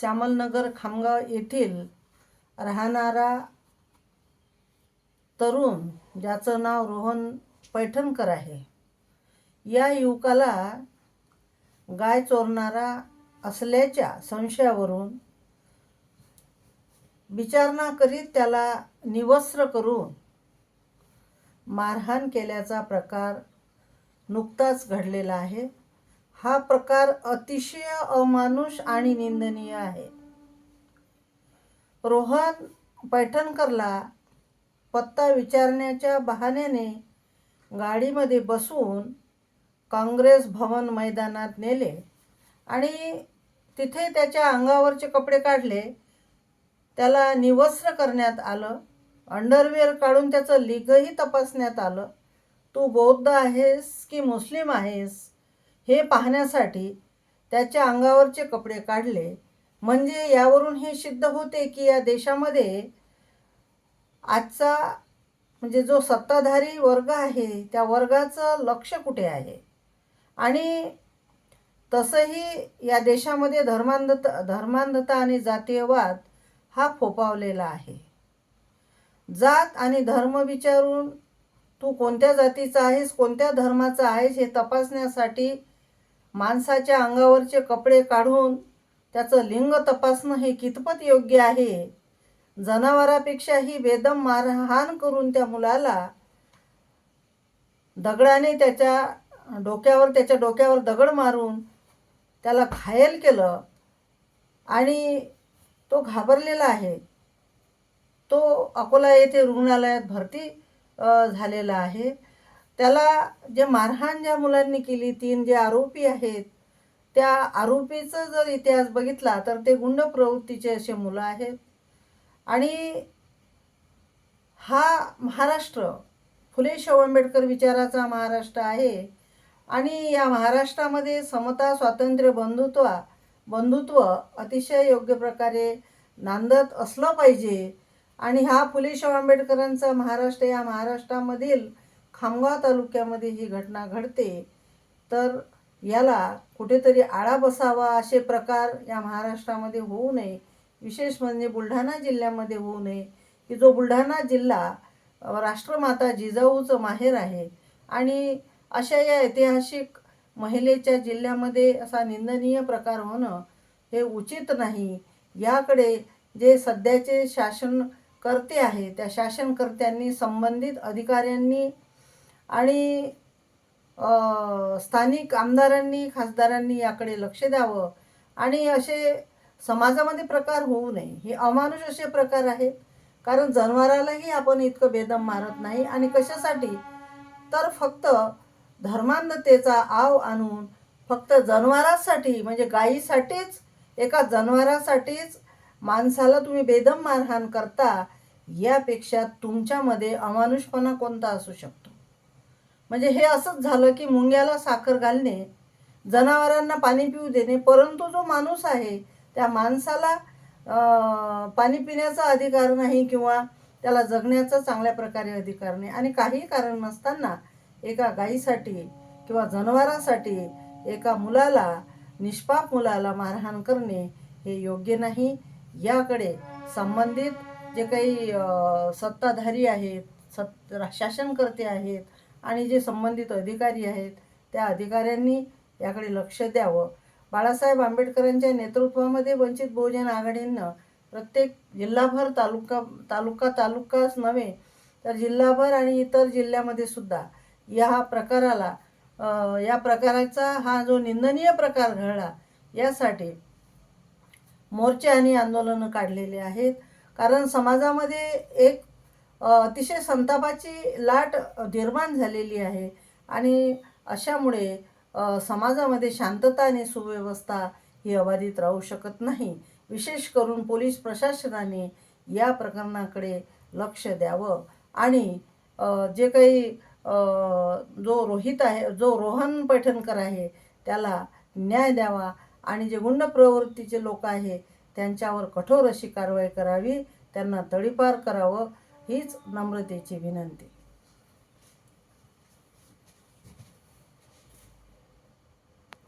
श्यामलनगर खामगाव येथील राहणारा तरुण ज्याचं नाव रोहन पैठणकर आहे. या युवकाला गाय चोरणारा असल्याच्या संशयावरून विचारणा करीत त्याला निवस्त्र करून मारहाण केल्याचा प्रकार नुकताच घडलेला आहे. हा प्रकार अतिशय अमानुष आणि निंदनीय आहे. रोहन पैठणकरला पत्ता विचारण्याच्या बहाण्याने गाडीमध्ये बसवून काँग्रेस भवन मैदानात नेले आणि तिथे त्याच्या अंगावरचे कपडे काढले. त्याला निवस्त्र करण्यात आलं. अंडरवेअर काढून त्याचं लिगही तपासण्यात आलं. तू बौद्ध आहेस की मुस्लिम आहेस? हे पाहण्यासाठी त्याच्या अंगावरचे कपडे काढले. म्हणजे यावरून हे सिद्ध होते की या देशामध्ये आजचा म्हणजे जो सत्ताधारी वर्ग आहे त्या वर्गाचं लक्ष कुठे आहे? आणि तसंही या देशामध्ये धर्मांधता धर्मांधता आणि जातीयवाद हा फोपावलेला आहे. जात आणि धर्म विचारून तू कोणत्या जातीचा आहेस कोणत्या धर्माचा आहेस हे तपासण्यासाठी माणसाच्या अंगावरचे कपडे काढून त्याचं लिंग तपासणं हे कितपत योग्य आहे? जनावरापेक्षाही बेदम मारहाण करून त्या मुलाला दगडाने त्याच्या डोक्यावर त्याच्या डोक्यावर दगड मारून त्याला घायल केलं आणि तो घाबरलेला आहे. तो अकोला येथे रुग्णालयात भरती झालेला आहे. त्याला जे मारहाण ज्या मुलांनी केली तीन जे आरोपी आहेत त्या आरोपीचं जर इतिहास बघितला तर ते गुंड प्रवृत्तीचे असे मुलं आहेत. आणि हा महाराष्ट्र फुले शाहू आंबेडकर विचाराचा महाराष्ट्र आहे. आणि या महाराष्ट्रामध्ये समता स्वातंत्र्य बंधुत्व बंधुत्व अतिशय योग्य प्रकारे नांदत असलं पाहिजे. आणि हा फुले शाहू आंबेडकरांचा महाराष्ट्र या महाराष्ट्रामधील खामगाव तालुक्यामध्ये ही घटना घडते तर याला कुठेतरी आळा बसावा असे प्रकार या महाराष्ट्रामध्ये होऊ नये. विशेष म्हणजे बुलढाणा जिल्ह्यामध्ये होऊ नये की जो बुलढाणा जिल्हा राष्ट्रमाता जिजाऊचं माहेर आहे. आणि अशा या ऐतिहासिक महिलेच्या जिल्ह्यामध्ये असा निंदनीय प्रकार होणं हे उचित नाही. याकडे जे सध्याचे शासनकर्ते आहे त्या शासनकर्त्यांनी संबंधित अधिकाऱ्यांनी आणि स्थानिक आमदारांनी खासदारांनी याकडे लक्ष द्यावं. आणि असे समाजामध्ये प्रकार होऊ नये. हे अमानुष असे प्रकार आहेत. कारण जनावरालाही आपण इतकं बेदम मारत नाही. आणि कशासाठी? तर फक्त धर्मांधतेचा आव आणून फक्त जनावरासाठी म्हणजे गायीसाठीच एका जनावरासाठीच माणसाला तुम्ही बेदम मारहाण करता यापेक्षा तुमच्यामध्ये अमानुषपणा कोणता असू शकतो? म्हणजे हे असंच झालं की मुंग्याला साखर घालणे जनावरांना पाणी पिऊ देणे परंतु जो माणूस आहे त्या माणसाला पाणी पिण्याचा अधिकार नाही किंवा त्याला जगण्याचा चांगल्या प्रकारे अधिकार नाही. आणि काही कारण नसताना एका गाईसाठी किंवा जनावरासाठी एका मुलाला निष्पाप मुलाला मारहाण करणे हे योग्य नाही. याकडे संबंधित जे काही सत्ताधारी आहेत सत् शासनकर्ते आहेत आणि जे संबंधित अधिकारी आहेत त्या अधिकाऱ्यांनी याकडे लक्ष द्यावं. बाळासाहेब आंबेडकरांच्या नेतृत्वामध्ये वंचित बहुजन आघाडीनं प्रत्येक जिल्हाभर तालुका तालुका तालुकाच नव्हे तर जिल्हाभर आणि इतर जिल्ह्यामध्ये सुद्धा या प्रकाराला या प्रकाराचा हा जो निंदनीय प्रकार घडला यासाठी मोर्चे आणि आंदोलनं काढलेले आहेत. कारण समाजामध्ये एक अतिशय संतापाची लाट निर्माण झालेली आहे. आणि अशामुळे समाजामध्ये शांतता आणि सुव्यवस्था ही अबाधित राहू शकत नाही. विशेष करून पोलीस प्रशासनाने या प्रकरणाकडे लक्ष द्यावं. आणि जे काही जो रोहित आहे जो रोहन पैठणकर आहे त्याला न्याय द्यावा. आणि जे गुंड प्रवृत्तीचे लोक आहे त्यांच्यावर कठोर अशी कारवाई करावी. त्यांना तडीपार करावं. हीच नम्रतेची विनंती.